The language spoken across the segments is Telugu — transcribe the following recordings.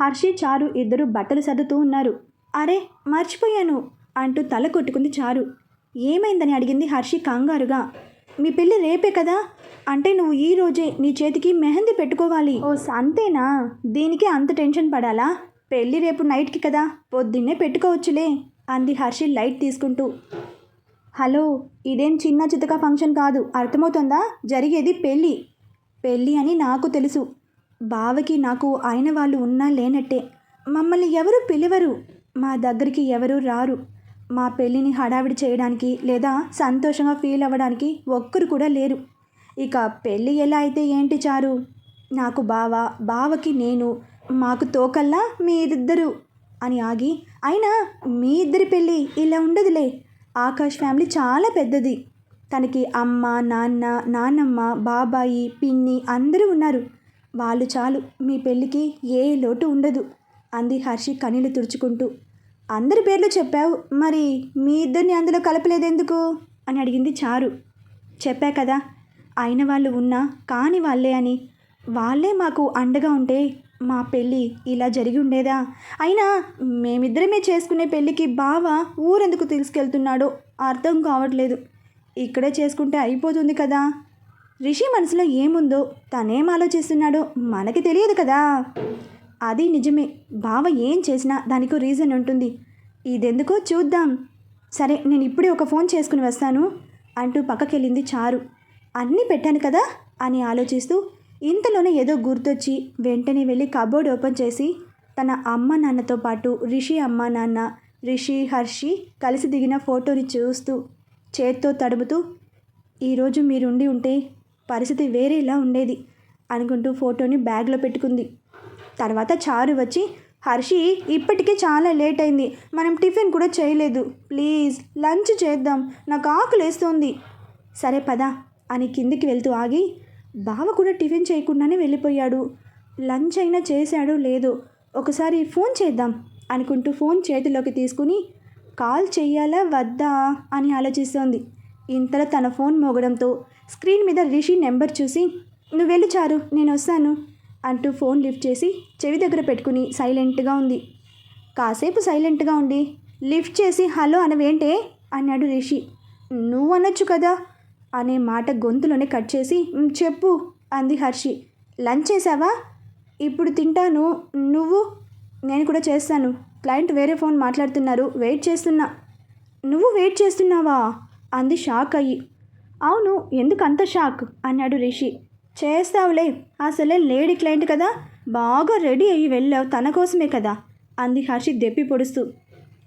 హర్షి చారు ఇద్దరు బట్టలు సర్దుతూ ఉన్నారు. అరే మర్చిపోయాను అంటూ తల కొట్టుకుంది చారు. ఏమైందని? అడిగింది హర్షి కంగారుగా. మీ పెళ్ళి రేపే కదా? అంటే నువ్వు ఈ రోజే నీ చేతికి మెహందీ పెట్టుకోవాలి. ఓ అంతేనా దీనికి అంత టెన్షన్ పడాలా? పెళ్ళి రేపు నైట్కి కదా? పొద్దున్నే పెట్టుకోవచ్చులే అంది హర్షి లైట్ తీసుకుంటూ. హలో ఇదేం చిన్న చితక ఫంక్షన్ కాదు అర్థమవుతుందా? జరిగేది పెళ్ళి. పెళ్ళి అని నాకు తెలుసు బావకి నాకు ఆయన వాళ్ళు ఉన్నా లేనట్టే. మమ్మల్ని ఎవరు పిలవరు. మా దగ్గరికి ఎవరు రారు. మా పెళ్ళిని హడావిడి చేయడానికి లేదా సంతోషంగా ఫీల్ అవ్వడానికి ఒక్కరు కూడా లేరు. ఇక పెళ్ళి ఎలా అయితే ఏంటి చారు? నాకు బావ బావకి నేను మాకు తోకల్లా మీరిద్దరు అని ఆగి అయినా మీ ఇద్దరి పెళ్ళి ఇలా ఉండదులే. ఆకాష్ ఫ్యామిలీ చాలా పెద్దది. తనకి అమ్మ నాన్న నాన్నమ్మ బాబాయి పిన్ని అందరూ ఉన్నారు. వాళ్ళు చాలు మీ పెళ్ళికి ఏ లోటు ఉండదు అంది హర్షి కన్నీళ్ళు తుడుచుకుంటూ. అందరి పేర్లు చెప్పావు మరి మీ ఇద్దరిని అందులో కలపలేదెందుకు? అని అడిగింది చారు. చెప్పా కదా అయిన వాళ్ళు ఉన్నా కాని వాళ్ళే అని. వాళ్ళే మాకు అండగా ఉంటే మా పెళ్ళి ఇలా జరిగి ఉండేదా? అయినా మేమిద్దరమే చేసుకునే పెళ్ళికి బావ ఊరెందుకు తీసుకెళ్తున్నాడో అర్థం కావట్లేదు. ఇక్కడే చేసుకుంటే అయిపోతుంది కదా? రిషి మనసులో ఏముందో తనేం ఆలోచిస్తున్నాడో మనకి తెలియదు కదా. అది నిజమే. బావ ఏం చేసినా దానికి రీజన్ ఉంటుంది. ఇదెందుకో చూద్దాం. సరే నేను ఇప్పుడే ఒక ఫోన్ చేసుకుని వస్తాను అంటూ పక్కకెళ్ళింది చారు. అన్నీ పెట్టాను కదా అని ఆలోచిస్తూ ఇంతలోనే ఏదో గుర్తొచ్చి వెంటనే వెళ్ళి కబోర్డ్ ఓపెన్ చేసి తన అమ్మ నాన్నతో పాటు రిషి అమ్మ నాన్న రిషి హర్షి కలిసి దిగిన ఫోటోని చూస్తూ చేత్తో తడుముతూ ఈరోజు మీరుండి ఉంటే పరిస్థితి వేరేలా ఉండేది అనుకుంటూ ఫోటోని బ్యాగ్లో పెట్టుకుంది. తర్వాత చారు వచ్చి హర్షి ఇప్పటికే చాలా లేట్ అయింది. మనం టిఫిన్ కూడా చేయలేదు. ప్లీజ్ లంచ్ చేద్దాం. నాకు ఆకలేస్తోంది సరే పదా అని కిందికి వెళ్తూ ఆగి బావ కూడా టిఫిన్ చేయకుండానే వెళ్ళిపోయాడు. లంచ్ అయినా చేశాడు లేదు ఒకసారి ఫోన్ చేద్దాం అనుకుంటూ ఫోన్ చేతిలోకి తీసుకుని కాల్ చెయ్యాలా వద్దా? అని ఆలోచిస్తోంది. ఇంతలో తన ఫోన్ మోగడంతో స్క్రీన్ మీద రిషి నెంబర్ చూసి నువ్వు వెళ్ళు చారు నేను వస్తాను అంటూ ఫోన్ లిఫ్ట్ చేసి చెవి దగ్గర పెట్టుకుని సైలెంట్గా ఉంది. కాసేపు సైలెంట్గా ఉండి లిఫ్ట్ చేసి హలో అనవేంటే? అన్నాడు రిషి. నువ్వు అనొచ్చు కదా అనే మాట గొంతులోనే కట్ చేసి చెప్పు అంది హర్షి. లంచ్ చేసావా? ఇప్పుడు తింటాను నువ్వు? నేను కూడా చేస్తాను క్లయింట్ వేరే ఫోన్ మాట్లాడుతున్నారు. వెయిట్ చేస్తున్నా. నువ్వు వెయిట్ చేస్తున్నావా? అంది షాక్ అయ్యి. అవును ఎందుకు అంత షాక్? అన్నాడు రిషి. చేస్తావులే అసలే లేడీ క్లయింట్ కదా. బాగా రెడీ అయ్యి వెళ్ళావు తన కోసమే కదా? అంది హర్షి దెప్పి పొడుస్తూ.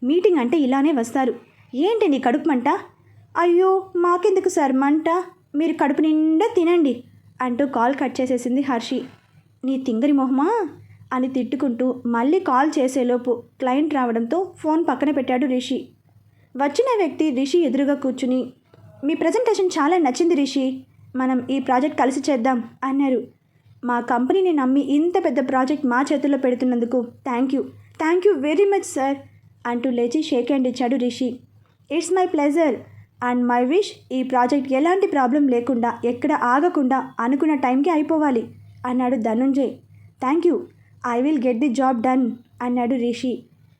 మీటింగ్ అంటే ఇలానే వస్తారు. ఏంటి నీ కడుపు మంట? అయ్యో మాకెందుకు సార్ మంట? మీరు కడుపు నిండా తినండి అంటూ కాల్ కట్ చేసేసింది హర్షి. నీ తింగరి మొహమా? అని తిట్టుకుంటూ మళ్ళీ కాల్ చేసేలోపు క్లయింట్ రావడంతో ఫోన్ పక్కన పెట్టాడు రిషి. వచ్చిన వ్యక్తి రిషి ఎదురుగా కూర్చుని మీ ప్రజెంటేషన్ చాలా నచ్చింది రిషి. మనం ఈ ప్రాజెక్ట్ కలిసి చేద్దాం అన్నారు. మా కంపెనీని నమ్మి ఇంత పెద్ద ప్రాజెక్ట్ మా చేతుల్లో పెడుతున్నందుకు thank you thank you very much sir అంటూ లేచి షేక్ హ్యాండ్ ఇచ్చాడు Rishi. It's my pleasure and my wish ఈ ప్రాజెక్ట్ ఎలాంటి ప్రాబ్లం లేకుండా ఎక్కడ ఆగకుండా అనుకున్న టైంకి అయిపోవాలి అన్నాడు Dhanunjay. Thank you I will get the job done అన్నాడు రిషి.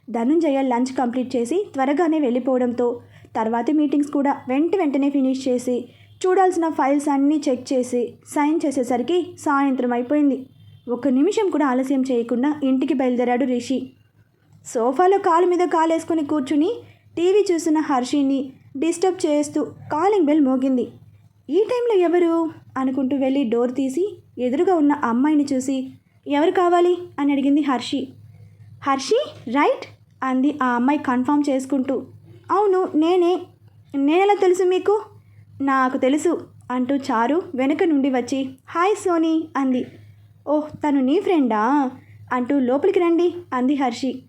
ధనుంజయ లంచ్ కంప్లీట్ చేసి త్వరగానే వెళ్ళిపోవడంతో తర్వాతి మీటింగ్స్ కూడా వెంట వెంటనే ఫినిష్ చేసి చూడాల్సిన ఫైల్స్ అన్నీ చెక్ చేసి సైన్ చేసేసరికి సాయంత్రం అయిపోయింది. ఒక్క నిమిషం కూడా ఆలస్యం చేయకుండా ఇంటికి బయలుదేరాడు రిషి. సోఫాలో కాలు మీద కాలేసుకుని కూర్చుని టీవీ చూసిన హర్షిని డిస్టర్బ్ చేస్తూ కాలింగ్ బెల్ మోగింది. ఈ టైంలో ఎవరు? అనుకుంటూ వెళ్ళి డోర్ తీసి ఎదురుగా ఉన్న అమ్మాయిని చూసి ఎవరు కావాలి? అని అడిగింది హర్షి. హర్షి రైట్ అంది ఆ అమ్మాయి కన్ఫామ్ చేసుకుంటూ. అవును నేనే. నేనెలా తెలుసు మీకు? నాకు తెలుసు అంటూ చారు వెనుక నుండి వచ్చి హాయ్ సోనీ అంది. ఓహ్ తను నీ ఫ్రెండా? అంటూ లోపలికి రండి అంది హర్షి.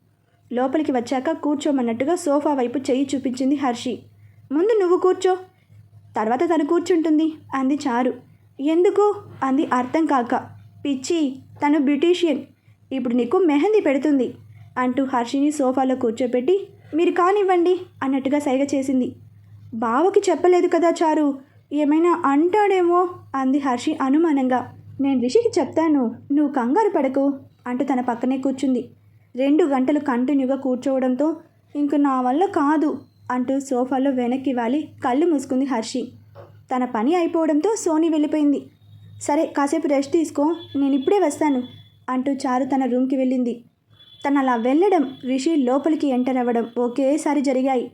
లోపలికి వచ్చాక కూర్చోమన్నట్టుగా సోఫా వైపు చెయ్యి చూపించింది హర్షి. ముందు నువ్వు కూర్చో తర్వాత తను కూర్చుంటుంది అంది చారు. ఎందుకు? అంది అర్థం కాక. పిచ్చి తను బ్యూటీషియన్ ఇప్పుడు నీకు మెహందీ పెడుతుంది అంటూ హర్షిని సోఫాలో కూర్చోపెట్టి మీరు కానివ్వండి అన్నట్టుగా సైగ చేసింది. బావకి చెప్పలేదు కదా చారు ఏమైనా అంటాడేమో అంది హర్షి అనుమానంగా. నేను రిషికి చెప్తాను నువ్వు కంగారు పడకు అంటూ తన పక్కనే కూర్చుంది. రెండు గంటలు కంటిన్యూగా కూర్చోవడంతో ఇంక నా వల్ల కాదు అంటూ సోఫాలో వెనక్కి వాలి కళ్ళు మూసుకుంది హర్షి. తన పని అయిపోవడంతో సోనీ వెళ్ళిపోయింది. సరే కాసేపు రెస్ట్ తీసుకో నేను ఇప్పుడే వస్తాను అంటూ చారు తన రూమ్కి వెళ్ళింది. తను అలా వెళ్ళడం రిషి లోపలికి ఎంటర్ అవ్వడం ఒకేసారి జరిగాయి.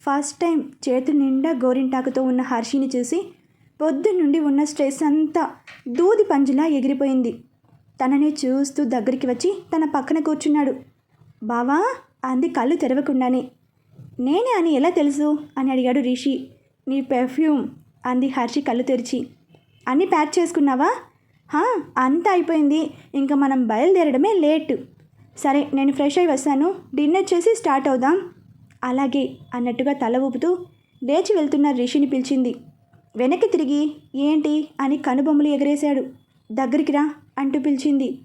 ఫస్ట్ టైం చేతి నిండా గోరింటాకుతో ఉన్న హర్షిని చూసి పొద్దున్నుండి ఉన్న స్ట్రెస్ అంతా దూది పంజులా ఎగిరిపోయింది. తనని చూస్తూ దగ్గరికి వచ్చి తన పక్కన కూర్చున్నాడు. బావా అంది కళ్ళు తెరవకుండానే. నేనే అని ఎలా తెలుసు అని అడిగాడు రిషి. నీ పెర్ఫ్యూమ్ అంది హర్షి కళ్ళు తెరిచి. అన్నీ ప్యాక్ చేసుకున్నావా? హా అంతా అయిపోయింది. ఇంకా మనం బయలుదేరడమే లేటు. సరే నేను ఫ్రెష్ అయి వస్తాను. డిన్నర్ చేసి స్టార్ట్ అవుదాం. అలాగే అన్నట్టుగా తల ఊపుతూ లేచి వెళ్తున్న రిషిని పిలిచింది. వెనక్కి తిరిగి ఏంటి అని కనుబొమ్మలు ఎగరేశాడు. దగ్గరికి రా అంటూ పిలిచింది.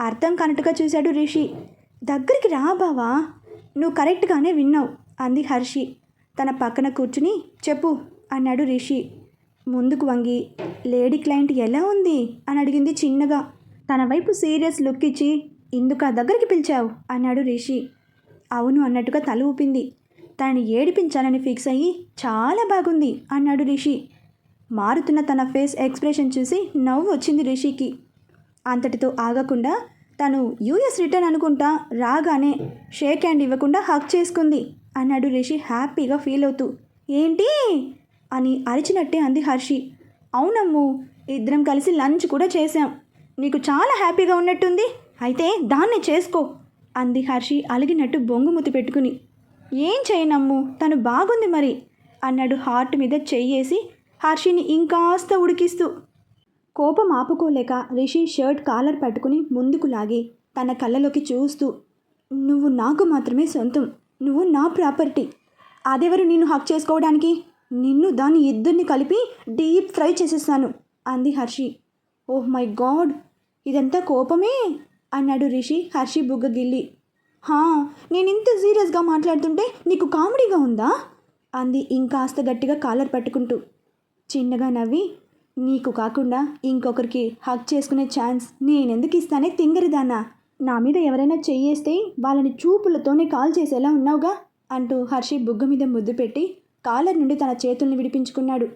అర్థం కనట్టుగా చూశాడు రిషి. దగ్గరికి రా బావా నువ్వు కరెక్ట్గానే విన్నావు అంది హర్షి. తన పక్కన కూర్చుని చెప్పు అన్నాడు రిషి. ముందుకు వంగి లేడీ క్లయింట్ ఎలా ఉంది? అని అడిగింది చిన్నగా. తన వైపు సీరియస్ లుక్ ఇచ్చి ఇందుక దగ్గరికి పిలిచావు? అన్నాడు రిషి. అవును అన్నట్టుగా తల ఊపింది. తనని ఏడిపించాలని ఫిక్స్ అయ్యి చాలా బాగుంది అన్నాడు రిషి. మారుతున్న తన ఫేస్ ఎక్స్ప్రెషన్ చూసి నవ్వు వచ్చింది రిషికి. అంతటితో ఆగకుండా తను యూఎస్ రిటర్న్ అనుకుంటా రాగానే షేక్ హ్యాండ్ ఇవ్వకుండా హక్ చేసుకుంది అన్నాడు రిషి హ్యాపీగా ఫీల్ అవుతూ. ఏంటి? అని అరిచినట్టే అంది హర్షి. అవునమ్ము ఇద్దరం కలిసి లంచ్ కూడా చేశాం. నీకు చాలా హ్యాపీగా ఉన్నట్టుంది. అయితే దాన్ని చేసుకో అంది హర్షి అలిగినట్టు బొంగుముతి పెట్టుకుని. ఏం చేయనమ్ము? తను బాగుంది మరి? అన్నాడు హార్ట్ మీద చెయ్యేసి హర్షిని ఇంకాస్త ఉడికిస్తూ. కోపం ఆపుకోలేక రిషి షర్ట్ కాలర్ పట్టుకుని ముందుకు లాగి తన కళ్ళలోకి చూస్తూ నువ్వు నాకు మాత్రమే సొంతం. నువ్వు నా ప్రాపర్టీ. అదెవరు నిన్ను హక్ చేసుకోవడానికి? నిన్ను దాని ఇద్దరిని కలిపి డీప్ ఫ్రై చేసేస్తాను అంది హర్షి. Oh my God! ఇదంతా కోపమే? అన్నాడు రిషి హర్షి బుగ్గ గిల్లి హా నేను ఇంత సీరియస్గా మాట్లాడుతుంటే నీకు కామెడీగా ఉందా? అంది ఇంకాస్త గట్టిగా కాలర్ పట్టుకుంటూ. చిన్నగా నవ్వి నీకు కాకుండా ఇంకొకరికి హక్ చేసుకునే ఛాన్స్ నేనెందుకు ఇస్తానే తింగరిదానా నా మీద ఎవరైనా చెయ్యేస్తే వాళ్ళని చూపులతోనే కాల్ చేసేలా ఉన్నావుగా? అంటూ హర్షి బుగ్గ మీద ముద్దు పెట్టి కాలర్ నుండి తన చేతుల్ని విడిపించుకున్నాడు.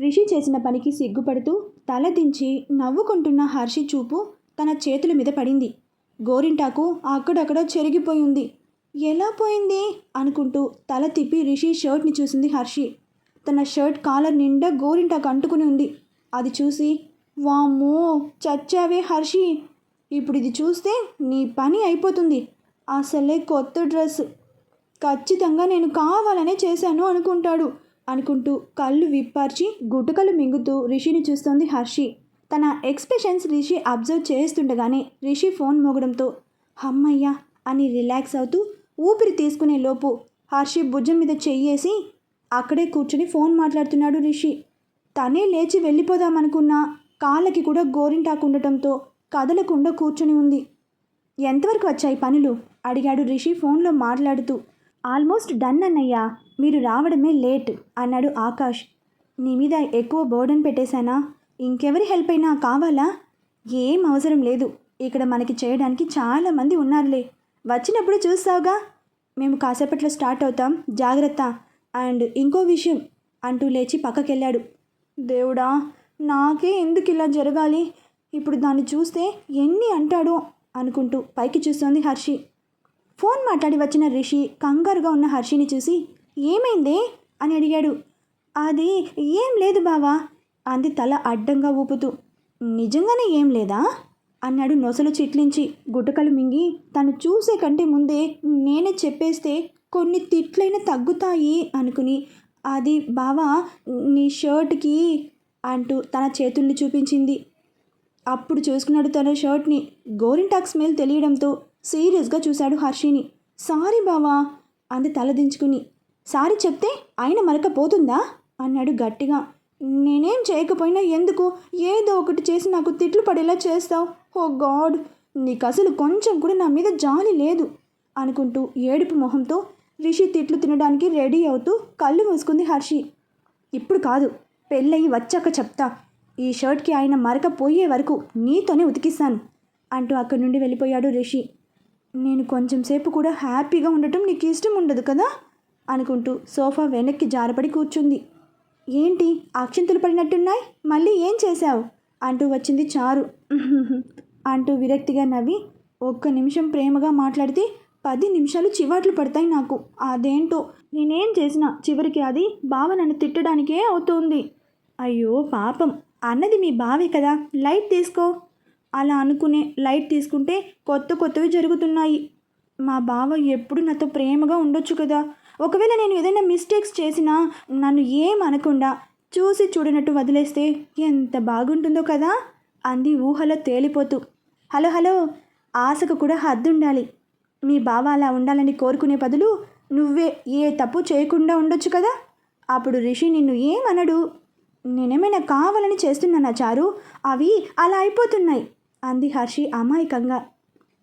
రిషి చేసిన పనికి సిగ్గుపడుతూ తల దించి నవ్వుకుంటున్న హర్షి చూపు తన చేతుల మీద పడింది. గోరింటాకు అక్కడక్కడ చెరిగిపోయి ఉంది ఎలా పోయింది? అనుకుంటూ తల తిప్పి రిషి షర్ట్ని చూసింది హర్షి. తన షర్ట్ కాలర్ నిండా గోరింటాకు అంటుకుని ఉంది. అది చూసి వామ్మో చచ్చావే హర్షి. ఇప్పుడు ఇది చూస్తే నీ పని అయిపోతుంది. అసలే కొత్త డ్రెస్. ఖచ్చితంగా నేను కావాలనే చేశాను అనుకుంటాడు అనుకుంటూ కళ్ళు విప్పార్చి గుడ్డకలు మింగుతూ రిషిని చూస్తోంది హర్షి. తన ఎక్స్ప్రెషన్స్ రిషి అబ్జర్వ్ చేస్తుండగానే రిషి ఫోన్ మోగడంతో హమ్మయ్యా అని రిలాక్స్ అవుతూ ఊపిరి తీసుకునే లోపు హర్షి భుజం మీద చెయ్యేసి అక్కడే కూర్చొని ఫోన్ మాట్లాడుతున్నాడు రిషి. తనే లేచి వెళ్ళిపోదామనుకున్నా కాళ్ళకి కూడా గోరింటాకు ఉండటంతో కదలకుండా కూర్చొని ఉంది. ఎంతవరకు వచ్చాయి పనులు? అడిగాడు రిషి ఫోన్లో మాట్లాడుతూ. ఆల్మోస్ట్ డన్ అన్నయ్యా మీరు రావడమే లేట్ అన్నాడు ఆకాష్. నీ మీద ఎక్కువ బర్డన్ పెట్టేశానా? ఇంకెవరి హెల్ప్ అయినా కావాలా? ఏం అవసరం లేదు. ఇక్కడ మనకి చేయడానికి చాలామంది ఉన్నారులే. వచ్చినప్పుడు చూస్తావుగా. మేము కాసేపట్లో స్టార్ట్ అవుతాం. జాగ్రత్త. అండ్ ఇంకో విషయం అంటూ లేచి పక్కకెళ్ళాడు. దేవుడా నాకే ఎందుకు ఇలా జరగాలి? ఇప్పుడు దాన్ని చూస్తే ఎన్ని అంటాడో అనుకుంటూ పైకి చూస్తోంది హర్షి. ఫోన్ మాట్లాడి వచ్చిన రిషి కంగారుగా ఉన్న హర్షిని చూసి ఏమైందే? అని అడిగాడు. అది ఏం లేదు బావా. అంది తల అడ్డంగా ఊపుతూ. నిజంగానే ఏం లేదా? అన్నాడు నొసలు చిట్లించి. గుట్టకలు మింగి. తను చూసే కంటే ముందే నేనే చెప్పేస్తే కొన్ని తిట్లైన తగ్గుతాయి అనుకుని. అది బావా నీ షర్ట్కి అంటూ తన చేతుల్ని చూపించింది. అప్పుడు చూసుకున్నాడు తన షర్ట్ని. గోరింటాక్ స్మెల్ తెలియడంతో సీరియస్గా చూశాడు హర్షిని. సారీ బావా అంది తలదించుకుని సారీ చెప్తే ఆయన మరక పోతుందా? అన్నాడు గట్టిగా. నేనేం చేయకపోయినా ఎందుకు? ఏదో ఒకటి చేసి నాకు తిట్లు పడేలా చేస్తావు. Oh God! నీకు అసలు కొంచెం కూడా నా మీద జాలి లేదు అనుకుంటూ ఏడుపు మొహంతో రిషి తిట్లు తినడానికి రెడీ అవుతూ కళ్ళు మూసుకుంది హర్షి. ఇప్పుడు కాదు పెళ్ళయి వచ్చాక చెప్తా. ఈ షర్ట్కి ఆయన మరక పోయే వరకు నీతోనే ఉతికిస్తాను అంటూ అక్కడి నుండి వెళ్ళిపోయాడు రిషి. నేను కొంచెం సేపు కూడా హ్యాపీగా ఉండటం నీకు ఇష్టం ఉండదు కదా? అనుకుంటూ సోఫా వెనక్కి జారపడి కూర్చుంది. ఏంటి అక్షంతలు పడినట్టున్నాయి? మళ్ళీ ఏం చేశావు? అంటూ వచ్చింది చారు. అంటూ విరక్తిగా నవ్వి ఒక్క నిమిషం ప్రేమగా మాట్లాడితే పది నిమిషాలు చివాట్లు పడతాయి నాకు. అదేంటో? నేనేం చేసినా చివరికి అది బావ నన్ను తిట్టడానికే అవుతుంది. అయ్యో పాపం. అన్నది మీ బావే కదా. లైట్ తీసుకో. అలా అనుకునే లైట్ తీసుకుంటే కొత్త కొత్తవి జరుగుతున్నాయి. మా బావ ఎప్పుడు నాతో ప్రేమగా ఉండొచ్చు కదా. ఒకవేళ నేను ఏదైనా మిస్టేక్స్ చేసినా నన్ను ఏం అనకుండా చూసి చూడనట్టు వదిలేస్తే ఎంత బాగుంటుందో కదా? అంది ఊహలో తేలిపోతూ. హలో హలో ఆశకు కూడా హద్దుండాలి. మీ బావ అలా ఉండాలని కోరుకునే బదులు నువ్వే ఏ తప్పు చేయకుండా ఉండొచ్చు కదా? అప్పుడు రిషి నిన్ను ఏమనడు నేనేమైనా కావాలని చేస్తున్నానా చారు? అవి అలా అయిపోతున్నాయి అంది హర్షి అమాయకంగా.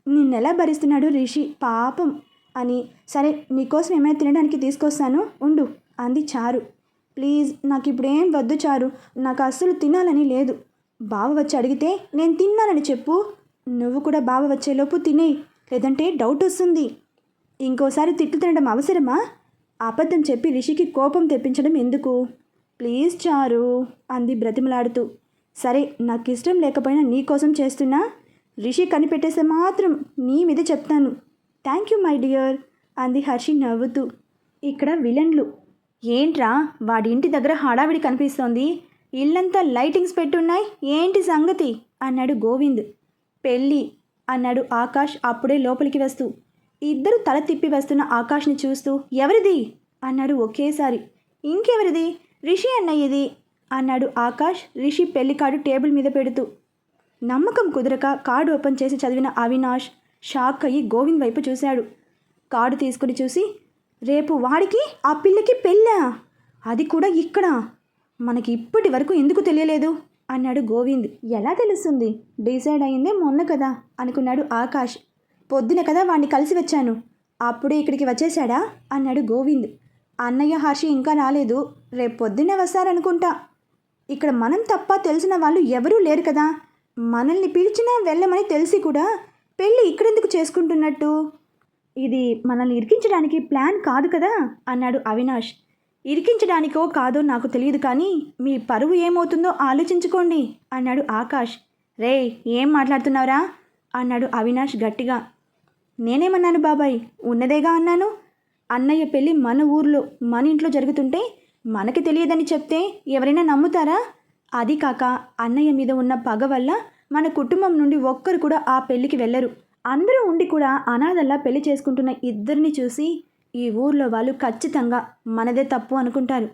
నిన్నెలా భరిస్తున్నాడు రిషి? పాపం. అని. సరే నీకోసం ఏమైనా తినడానికి తీసుకొస్తాను. ఉండు. అంది చారు. ప్లీజ్ నాకు ఇప్పుడేం వద్దు చారు. నాకు అస్సలు తినాలని లేదు. బావ వచ్చి అడిగితే నేను తిన్నానని చెప్పు. నువ్వు కూడా బావ వచ్చేలోపు తినేయి. లేదంటే డౌట్ వస్తుంది. ఇంకోసారి తిట్లు తినడం అవసరమా? అబద్ధం చెప్పి రిషికి కోపం తెప్పించడం ఎందుకు? ప్లీజ్ చారు అంది బ్రతిమలాడుతూ. సరే నాకు ఇష్టం లేకపోయినా నీ కోసం చేస్తున్నా. రిషి కనిపెట్టేస్తే మాత్రం నీ మీద చెప్తాను. థ్యాంక్ యూ మై డియర్ అంది హర్షి నవ్వుతూ. ఇక్కడ విలన్లు. ఏంట్రా వాడి ఇంటి దగ్గర హడావిడి కనిపిస్తోంది. ఇల్లంతా లైటింగ్స్ పెట్టున్నాయి ఏంటి సంగతి? అన్నాడు గోవింద్. పెళ్ళి అన్నాడు ఆకాష్ అప్పుడే లోపలికి వస్తూ. ఇద్దరు తల తిప్పి వస్తున్న ఆకాష్ని చూస్తూ ఎవరిది? అన్నాడు ఒకేసారి. ఇంకెవరిది? రిషి అన్నయ్యది అన్నాడు ఆకాష్ రిషి పెళ్ళి కార్డు టేబుల్ మీద పెడుతూ. నమ్మకం కుదరక కార్డు ఓపెన్ చేసి చదివిన అవినాష్ షాక్ అయ్యి గోవింద్ వైపు చూశాడు. కార్డు తీసుకుని చూసి రేపు వాడికి ఆ పిల్లకి పెళ్ళా? అది కూడా ఇక్కడ. మనకి ఇప్పటి వరకు ఎందుకు తెలియలేదు? అన్నాడు గోవింద్. ఎలా తెలుస్తుంది? డిసైడ్ అయిందే మొన్న కదా అనుకున్నాడు ఆకాష్. పొద్దున కదా వాడిని కలిసి వచ్చాను. అప్పుడే ఇక్కడికి వచ్చేశాడా? అన్నాడు గోవింద్. అన్నయ్య హర్షి ఇంకా రాలేదు. రేపు పొద్దున్నే వస్తారనుకుంటా. ఇక్కడ మనం తప్ప తెలిసిన వాళ్ళు ఎవరూ లేరు కదా. మనల్ని పిలిచినా వెళ్ళమని తెలిసి కూడా పెళ్ళి ఇక్కడెందుకు చేసుకుంటున్నట్టు? ఇది మనల్ని ఇరికించడానికి ప్లాన్ కాదు కదా? అన్నాడు అవినాష్. ఇరికించడానికో కాదో నాకు తెలియదు కానీ మీ పరువు ఏమవుతుందో ఆలోచించుకోండి అన్నాడు ఆకాష్. రే ఏం మాట్లాడుతున్నావురా? అన్నాడు అవినాష్ గట్టిగా. నేనేమన్నాను బాబాయ్? ఉన్నదేగా అన్నాను? అన్నయ్య పెళ్ళి మన ఊర్లో మన ఇంట్లో జరుగుతుంటే మనకి తెలియదని చెప్తే ఎవరైనా నమ్ముతారా? అది కాక అన్నయ్య మీద ఉన్న పగ వల్ల మన కుటుంబం నుండి ఒక్కరు కూడా ఆ పెళ్ళికి వెళ్ళరు. అందరూ ఉండి కూడా అనాథల్లా పెళ్ళి చేసుకుంటున్న ఇద్దరిని చూసి ఈ ఊర్లో వాళ్ళు ఖచ్చితంగా మనదే తప్పు అనుకుంటారు.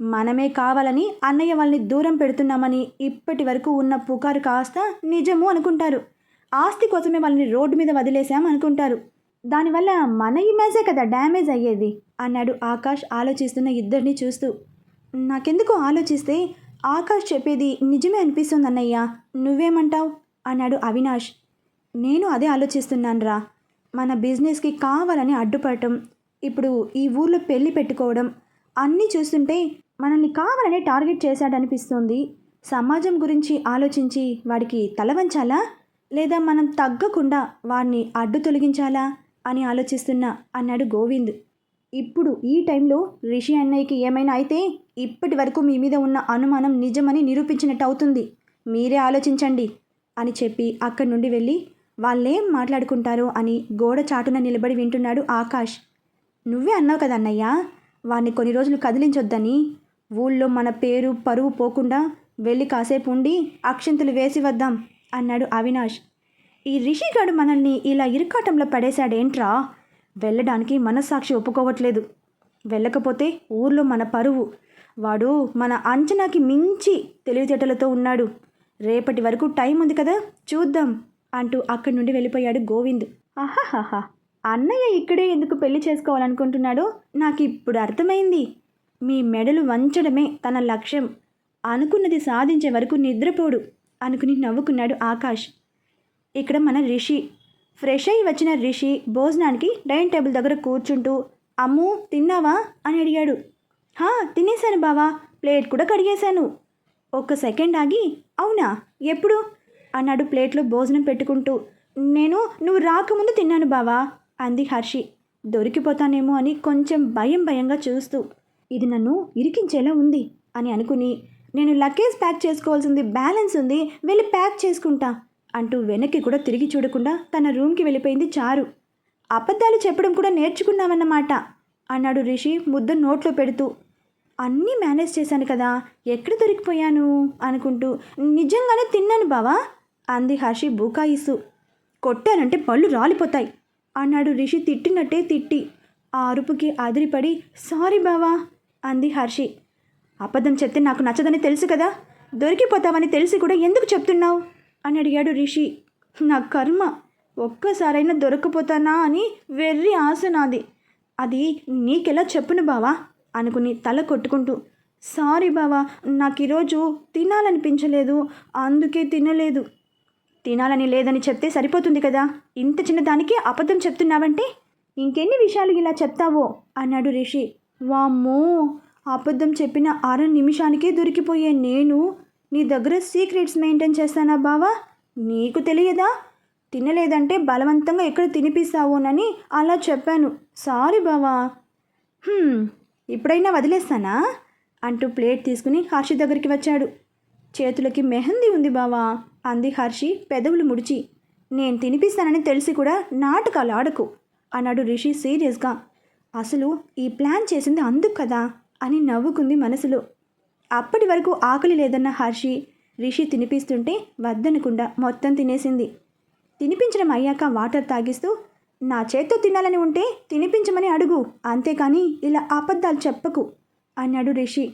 మనమే కావాలని అన్నయ్య వాళ్ళని దూరం పెడుతున్నామని ఇప్పటి వరకు ఉన్న పుకారు కాస్త నిజము అనుకుంటారు. ఆస్తి కోసమే వాళ్ళని రోడ్డు మీద వదిలేసాం అనుకుంటారు. దానివల్ల మన ఇమేజే కదా డ్యామేజ్ అయ్యేది అన్నాడు ఆకాష్ ఆలోచిస్తున్న ఇద్దరిని చూస్తూ. నాకెందుకు ఆలోచిస్తే ఆకాష్ చెప్పేది నిజమే అనిపిస్తుంది అన్నయ్య నువ్వేమంటావు? అన్నాడు అవినాష్. నేను అదే ఆలోచిస్తున్నానురా. మన బిజినెస్కి కావాలని అడ్డుపడటం ఇప్పుడు ఈ ఊర్లో పెళ్ళి పెట్టుకోవడం అన్నీ చూస్తుంటే మనల్ని కావాలనే టార్గెట్ చేశాడనిపిస్తుంది. సమాజం గురించి ఆలోచించి వాడికి తల వంచాలా? లేదా మనం తగ్గకుండా వాడిని అడ్డు తొలగించాలా? అని ఆలోచిస్తున్నా అన్నాడు గోవింద్. ఇప్పుడు ఈ టైంలో రిషి అన్నయ్యకి ఏమైనా అయితే ఇప్పటి వరకు మీ మీద ఉన్న అనుమానం నిజమని నిరూపించినట్టు అవుతుంది. మీరే ఆలోచించండి అని చెప్పి అక్కడి నుండి వెళ్ళి వాళ్ళేం మాట్లాడుకుంటారో అని గోడ చాటున నిలబడి వింటున్నాడు ఆకాష్. నువ్వే అన్నావు కదా అన్నయ్య వాడిని కొన్ని రోజులు కదిలించొద్దని. ఊళ్ళో మన పేరు పరువు పోకుండా వెళ్ళి కాసేపు ఉండి అక్షింతలు వేసి వద్దాం అన్నాడు అవినాష్. ఈ రిషిగాడు మనల్ని ఇలా ఇరుకాటంలో పడేశాడేంట్రా? వెళ్ళడానికి మనస్సాక్షి ఒప్పుకోవట్లేదు. వెళ్ళకపోతే ఊర్లో మన పరువు వాడు మన అంచనాకి మించి తెలివితేటలతో ఉన్నాడు. రేపటి వరకు టైం ఉంది కదా? చూద్దాం అంటూ అక్కడి నుండి వెళ్ళిపోయాడు గోవింద్. ఆహాహాహా అన్నయ్య ఇక్కడే ఎందుకు పెళ్ళి చేసుకోవాలనుకుంటున్నాడో నాకు ఇప్పుడు అర్థమైంది. మీ మెడలు వంచడమే తన లక్ష్యం. అనుకున్నది సాధించే వరకు నిద్రపోడు అనుకుని నవ్వుకున్నాడు ఆకాష్. ఇక్కడ మన రిషి. ఫ్రెష్ అయి వచ్చిన రిషి భోజనానికి డైనింగ్ టేబుల్ దగ్గర కూర్చుంటూ అమ్ము తిన్నావా? అని అడిగాడు. తినేశాను బావా. ప్లేట్ కూడా కడిగేశాను. ఒక్క సెకండ్ ఆగి అవునా? ఎప్పుడు? అన్నాడు ప్లేట్లో భోజనం పెట్టుకుంటూ. నేను నువ్వు రాకముందు తిన్నాను బావా అంది హర్షి. దొరికిపోతానేమో అని కొంచెం భయం భయంగా చూస్తూ. ఇది నన్ను ఇరికించేలా ఉంది అని అనుకుని నేను లగేజ్ ప్యాక్ చేసుకోవాల్సింది బ్యాలెన్స్ ఉంది వెళ్ళి ప్యాక్ చేసుకుంటా అంటూ వెనక్కి కూడా తిరిగి చూడకుండా తన రూమ్కి వెళ్ళిపోయింది చారు. అబద్ధాలు చెప్పడం కూడా నేర్చుకున్నామన్నమాట అన్నాడు రిషి ముద్ద నోట్లో పెడుతూ. అన్నీ మేనేజ్ చేశాను కదా ఎక్కడ దొరికిపోయాను? అనుకుంటూ నిజంగానే తిన్నాను బావా అంది హర్షి బూకాయిస్తూ. కొట్టానంటే పళ్ళు రాలిపోతాయి అన్నాడు రిషి తిట్టినట్టే తిట్టి. ఆ అరుపుకి అదిరిపడి సారీ బావా అంది హర్షి. అబద్ధం చెప్తే నాకు నచ్చదని తెలుసు కదా దొరికిపోతావని తెలిసి కూడా ఎందుకు చెప్తున్నావు? అని అడిగాడు రిషి. నా కర్మ ఒక్కసారైనా దొరకపోతానా అని వెర్రి ఆశ నాది. అది నీకెలా చెప్పును బావా? అనుకుని తల కొట్టుకుంటూ సారీ బావా నాకు ఈరోజు తినాలనిపించలేదు అందుకే తినలేదు. తినాలని లేదని చెప్తే సరిపోతుంది కదా? ఇంత చిన్న దానికి అబద్ధం చెప్తున్నావంటే? ఇంకెన్ని విషయాలు ఇలా చెప్తావో? అన్నాడు రిషి. వామ్మో అబద్ధం చెప్పిన అర నిమిషానికే దొరికిపోయే నేను నీ దగ్గర సీక్రెట్స్ మెయింటైన్ చేస్తానా బావా? నీకు తెలియదా? తినలేదంటే బలవంతంగా ఎక్కడ తినిపిస్తావోనని అలా చెప్పాను. సారీ బావా. ఇప్పుడైనా వదిలేస్తానా? అంటూ ప్లేట్ తీసుకుని హర్షి దగ్గరికి వచ్చాడు. చేతులకి మెహందీ ఉంది బావా అంది హర్షి పెదవులు ముడిచి. నేను తినిపిస్తానని తెలిసి కూడా నాటకాలు ఆడకు అన్నాడు రిషి సీరియస్గా. అసలు ఈ ప్లాన్ చేసింది అందుకు కదా అని నవ్వుకుంది మనసులో. అప్పటి వరకు ఆకలి లేదన్న హర్షి రిషి తినిపిస్తుంటే వద్దనకుండా మొత్తం తినేసింది. తినిపించడం అయ్యాక వాటర్ తాగిస్తూ నా చేత్తో తినాలని ఉంటే తినిపించమని అడుగు. అంతేకాని ఇలా అబద్ధాలు చెప్పకు అన్నాడు రిషి.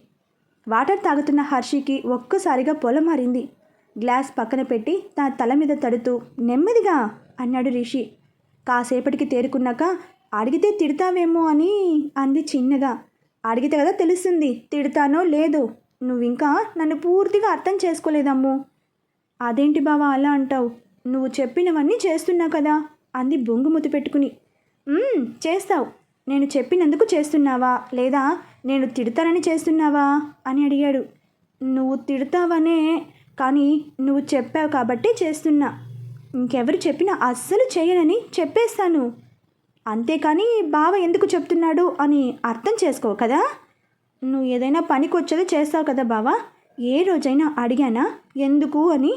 వాటర్ తాగుతున్న హర్షికి ఒక్కసారిగా పొలం మారింది గ్లాస్ పక్కన పెట్టి తన తల మీద తడుతూ నెమ్మదిగా అన్నాడు రిషి. కాసేపటికి తేరుకున్నాక అడిగితే తిడతావేమో అని అంది చిన్నగా. అడిగితే కదా తెలుస్తుంది తిడతానో లేదో. నువ్వింకా నన్ను పూర్తిగా అర్థం చేసుకోలేదమ్ము. అదేంటి బావా అలా అంటావు? నువ్వు చెప్పినవన్నీ చేస్తున్నావు కదా. అంది బొంగుముతి పెట్టుకుని. చేస్తావు. నేను చెప్పినందుకు చేస్తున్నావా? లేదా నేను తిడతానని చేస్తున్నావా? అని అడిగాడు. నువ్వు తిడతావనే కానీ నువ్వు చెప్పావు కాబట్టి చేస్తున్నా. ఇంకెవరు చెప్పినా అస్సలు చేయనని చెప్పేస్తాను. అంతేకాని బావ ఎందుకు చెప్తున్నాడు అని అర్థం చేసుకోవు కదా? నువ్వు ఏదైనా పనికొచ్చేది చేస్తావు కదా బావా? ఏ రోజైనా అడిగానా? ఎందుకు అని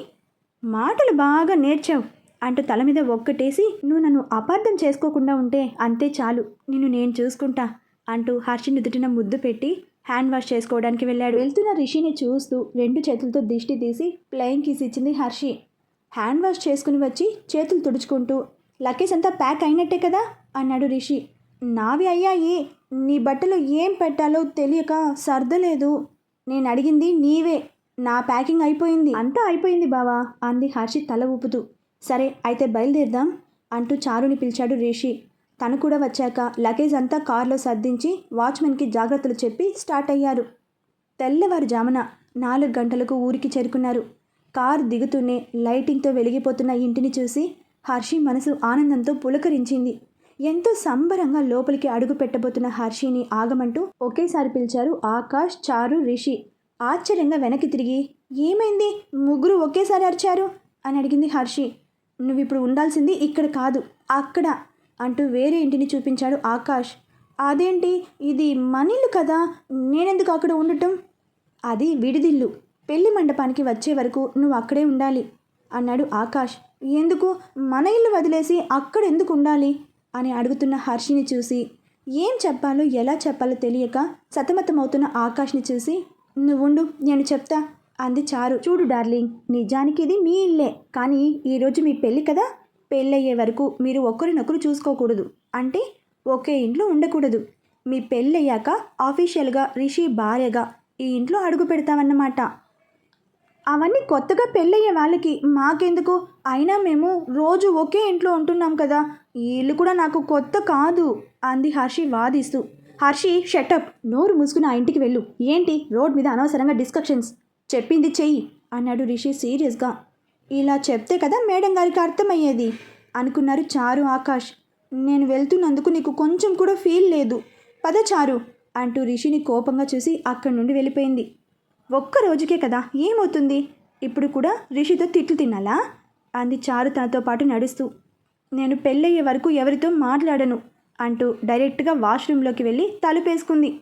మాటలు బాగా నేర్చావు. అంటూ తల మీద ఒక్కటేసి నువ్వు నన్ను అపార్థం చేసుకోకుండా ఉంటే అంతే చాలు నిన్ను నేను చూసుకుంటా అంటూ హర్షి నుదుటిన ముద్దు పెట్టి హ్యాండ్ వాష్ చేసుకోవడానికి వెళ్ళాడు. వెళ్తున్న రిషిని చూస్తూ రెండు చేతులతో దిష్టి తీసి ప్లెయిన్ కిస్ ఇచ్చింది హర్షి. హ్యాండ్ వాష్ చేసుకుని వచ్చి చేతులు తుడుచుకుంటూ లక్కీస్ అంతా ప్యాక్ అయినట్టే కదా? అన్నాడు రిషి. నావి అయ్యాయి. నీ బట్టలు ఏం పెట్టాలో తెలియక సర్దలేదు. నేను అడిగింది నీవే. నా ప్యాకింగ్ అయిపోయింది. అంతా అయిపోయింది బావా అంది హర్షి తల ఊపుతూ. సరే అయితే బయలుదేరదాం అంటూ చారుని పిలిచాడు రిషి. తను కూడా వచ్చాక లగేజ్ అంతా కారులో సర్దించి వాచ్మెన్కి జాగ్రత్తలు చెప్పి స్టార్ట్ అయ్యారు. తెల్లవారుజామున నాలుగు గంటలకు ఊరికి చేరుకున్నారు. కారు దిగుతూనే లైటింగ్తో వెలిగిపోతున్న ఇంటిని చూసి హర్షి మనసు ఆనందంతో పులకరించింది. ఎంతో సంబరంగా లోపలికి అడుగు పెట్టబోతున్న హర్షిని ఆగమంటూ ఒకేసారి పిలిచారు ఆకాష్ చారు రిషి. ఆశ్చర్యంగా వెనక్కి తిరిగి ఏమైంది? ముగ్గురు ఒకేసారి అరిచారు? అని అడిగింది హర్షి. నువ్వు ఇప్పుడు ఉండాల్సింది ఇక్కడ కాదు అక్కడ అంటూ వేరే ఇంటిని చూపించాడు ఆకాష్. అదేంటి? ఇది మనిల్లు కదా నేనెందుకు అక్కడ ఉండటం? అది విడిదిల్లు. పెళ్ళి మండపానికి వచ్చే వరకు నువ్వు అక్కడే ఉండాలి అన్నాడు ఆకాష్. ఎందుకు? మన ఇల్లు వదిలేసి అక్కడ ఎందుకు ఉండాలి? అని అడుగుతున్న హర్షిని చూసి. ఏం చెప్పాలో ఎలా చెప్పాలో తెలియక సతమతమవుతున్న ఆకాష్ని చూసి. నువ్వుండు నేను చెప్తా. అంది చారు. చూడు డార్లింగ్ నిజానికి ఇది మీ ఇల్లే. కానీ ఈరోజు మీ పెళ్ళి కదా? పెళ్ళయ్యే వరకు మీరు ఒకరినొకరు చూసుకోకూడదు. అంటే ఒకే ఇంట్లో ఉండకూడదు. మీ పెళ్ళయ్యాక ఆఫీషియల్గా రిషి భార్యగా ఈ ఇంట్లో అడుగు పెడతామన్నమాట. అవన్నీ కొత్తగా పెళ్ళయ్యే వాళ్ళకి మాకెందుకు? అయినా మేము రోజు ఒకే ఇంట్లో ఉంటున్నాం కదా? ఈ ఇల్లు కూడా నాకు కొత్త కాదు అంది హర్షి వాదిస్తూ. హర్షి షటప్ నోరు మూసుకుని ఆ ఇంటికి వెళ్ళు. ఏంటి? రోడ్ మీద అనవసరంగా డిస్కషన్స్ చెప్పింది చెయ్యి అన్నాడు రిషి సీరియస్గా. ఇలా చెప్తే కదా మేడం గారికి అర్థమయ్యేది అనుకున్నారు చారు ఆకాష్. నేను వెళ్తున్నందుకు నీకు కొంచెం కూడా ఫీల్ లేదు. పద చారు అంటూ రిషిని కోపంగా చూసి అక్కడి నుండి వెళ్ళిపోయింది. ఒక్క రోజుకే కదా ఏమవుతుంది? ఇప్పుడు కూడా రిషితో తిట్లు తినాలా? అంది చారు తనతో పాటు నడుస్తూ. నేను పెళ్ళయ్యే వరకు ఎవరితో మాట్లాడను అంటూ డైరెక్ట్గా వాష్రూమ్లోకి వెళ్ళి తలుపేసుకుంది.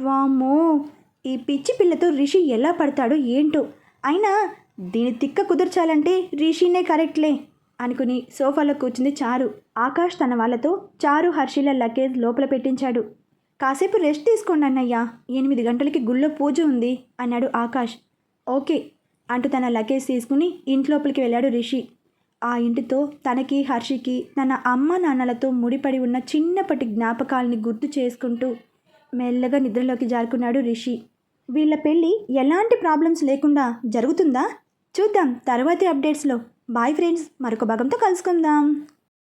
వామ్మో! ఈ పిచ్చి పిల్లతో రిషి ఎలా పడతాడో ఏంటో. అయినా దీని తిక్క కుదర్చాలంటే రిషినే కరెక్ట్లే అనుకుని సోఫాలో కూర్చుంది చారు. ఆకాష్ తన వాళ్ళతో చారు హర్షిల లగేజ్ లోపల పెట్టించాడు. కాసేపు రెస్ట్ తీసుకోండి అన్నయ్యా. ఎనిమిది గంటలకి గుళ్ళో పూజ ఉంది అన్నాడు ఆకాష్. ఓకే అంటూ తన లగేజ్ తీసుకుని ఇంట్లోపలికి వెళ్ళాడు రిషి. ఆ ఇంటితో తనకి హర్షికి తన అమ్మ నాన్నలతో ముడిపడి ఉన్న చిన్నప్పటి జ్ఞాపకాలని గుర్తు చేసుకుంటూ మెల్లగా నిద్రలోకి జారుకున్నాడు రిషి. వీళ్ళ పెళ్ళి ఎలాంటి ప్రాబ్లమ్స్ లేకుండా జరుగుతుందా? చూద్దాం. తర్వాతి అప్డేట్స్లో. Bye friends. మరొక భాగంతో కలుసుకుందాం.